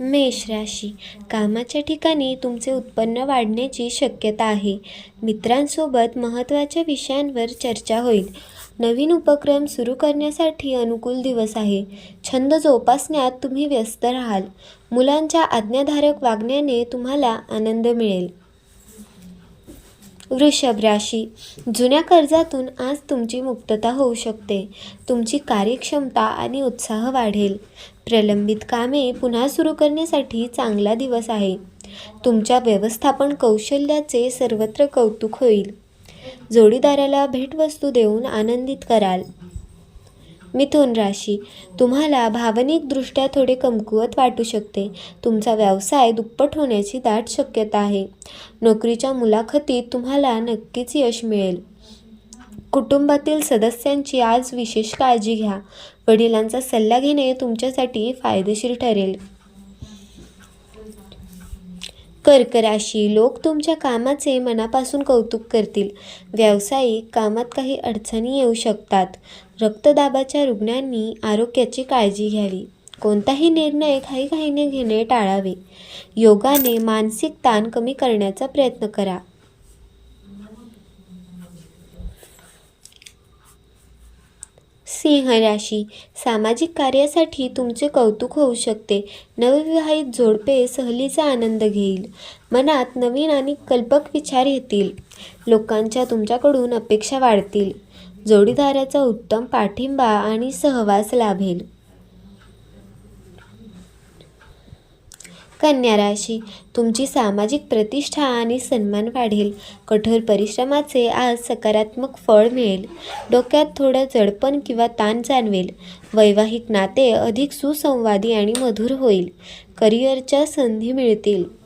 मेष राशी. कामाच्या ठिकाणी तुमचे उत्पन्न वाढण्याची शक्यता आहे. मित्रांसोबत महत्त्वाच्या विषयांवर चर्चा होईल. नवीन उपक्रम सुरू करण्यासाठी अनुकूल दिवस आहे. छंद जोपासण्यात तुम्ही व्यस्त राहाल. मुलांच्या आज्ञाधारक वागण्याने तुम्हाला आनंद मिळेल. वृषभ राशी जुन्या कर्जातून आज तुमची मुक्तता होऊ शकते. तुमची कार्यक्षमता आणि उत्साह वाढेल. प्रलंबित कामे पुन्हा सुरू करण्यासाठी चांगला दिवस आहे. तुमच्या व्यवस्थापन कौशल्याचे सर्वत्र कौतुक होईल. जोडीदाराला भेटवस्तू देऊन आनंदित कराल. मिथुन राशी. तुम्हाला भावनिकदृष्ट्या थोडे कमकुवत वाटू शकते. तुमचा व्यवसाय दुप्पट होण्याची दाट शक्यता आहे. नोकरीच्या मुलाखतीत तुम्हाला नक्कीच यश मिळेल. कुटुंबातील सदस्यांची आज विशेष काळजी घ्या. वडिलांचा सल्ला घेणे तुमच्यासाठी फायदेशीर ठरेल. कर्कराशी लोक तुमच्या कामाचे मनापासून कौतुक करतील. व्यावसायिक कामात काही अडचणी येऊ शकतात. रक्तदाबाच्या रुग्णांनी आरोग्याची काळजी घ्यावी. कोणताही निर्णय घाईघाईने घेणे टाळावे. योगाने मानसिक ताण कमी करण्याचा प्रयत्न करा. सिंह राशी सामाजिक कार्यासाठी तुमचे कौतुक होऊ शकते. नवविवाहित जोडपे सहलीचा आनंद घेईल. मनात नवीन आणि कल्पक विचार येतील. लोकांच्या तुमच्याकडून अपेक्षा वाढतील. जोडीदाराचा उत्तम पाठिंबा आणि सहवास लाभेल. कन्या राशी. तुमची सामाजिक प्रतिष्ठा आणि सन्मान वाढेल. कठोर परिश्रमाचे आज सकारात्मक फळ मिळेल. डोक्यात थोडं जडपण किंवा ताण जाणवेल. वैवाहिक नाते अधिक सुसंवादी आणि मधुर होईल. करिअरच्या संधी मिळतील.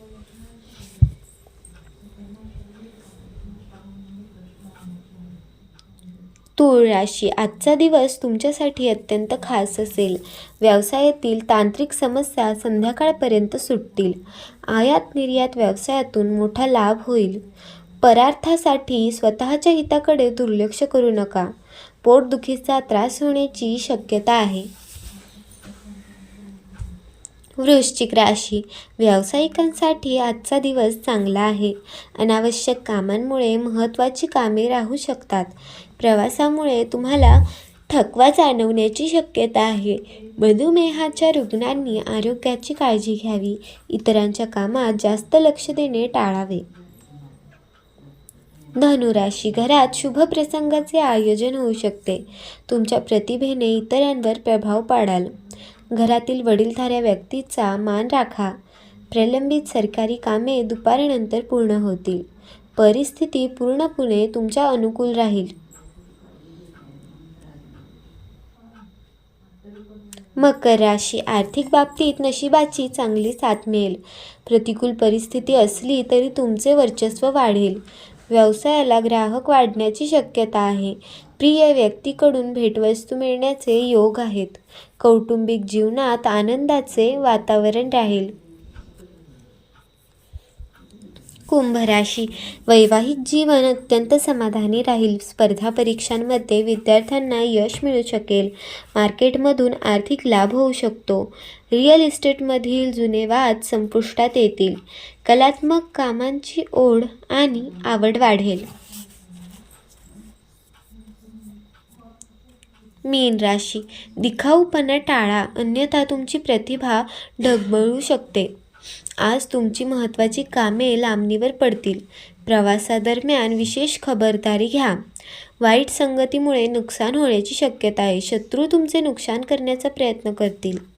तूळ राशी आजचा दिवस तुमच्यासाठी अत्यंत खास असेल. व्यवसायातील तांत्रिक समस्या संध्याकाळपर्यंत सुटतील. आयात निर्यात व्यवसायातून मोठा लाभ होईल. परार्थासाठी स्वतःच्या हिताकडे दुर्लक्ष करू नका. पोटदुखीचा त्रास होण्याची शक्यता आहे. वृश्चिक राशी. व्यावसायिकांसाठी आजचा दिवस चांगला आहे. अनावश्यक कामांमुळे महत्त्वाची कामे राहू शकतात. प्रवासामुळे तुम्हाला थकवा जाणवण्याची शक्यता आहे. मधुमेहाच्या रुग्णांनी आरोग्याची काळजी घ्यावी. इतरांच्या कामात जास्त लक्ष देणे टाळावे. धनुराशी घरात शुभ प्रसंगाचे आयोजन होऊ शकते. तुमच्या प्रतिभेने इतरांवर प्रभाव पाडाल. घरातील वडीलधाऱ्या व्यक्तीचा मान राखा. प्रलंबित सरकारी कामे दुपारनंतर पूर्ण होतील. परिस्थिती पूर्णपणे तुमच्या अनुकूल राहील. मकर राशी आर्थिक बाबतीत नशिबाची चांगली साथ मिळेल. प्रतिकूल परिस्थिती असली तरी तुमचे वर्चस्व वाढेल. व्यवसायाला ग्राहक वाढण्याची शक्यता आहे. प्रिय व्यक्तीकडून भेटवस्तू मिळण्याचे योग आहेत. कौटुंबिक जीवनात आनंदाचे वातावरण राहील. कुंभ राशी. वैवाहिक जीवन अत्यंत समाधानी राहील. स्पर्धा परीक्षांमध्ये विद्यार्थ्यांना यश मिळू शकेल. मार्केटमधून आर्थिक लाभ होऊ शकतो. रिअल इस्टेटमधील जुने वाद संपुष्टात येतील. कलात्मक कामांची ओढ आणि आवड वाढेल. मीन राशी. दिखाऊपणा टाळा अन्यथा तुमची प्रतिभा ढगबळू शकते. आज तुमची महत्त्वाची कामे लांबणीवर पडतील. प्रवासादरम्यान विशेष खबरदारी घ्या. वाईट संगतीमुळे नुकसान होण्याची शक्यता आहे. शत्रू तुमचे नुकसान करण्याचा प्रयत्न करतील.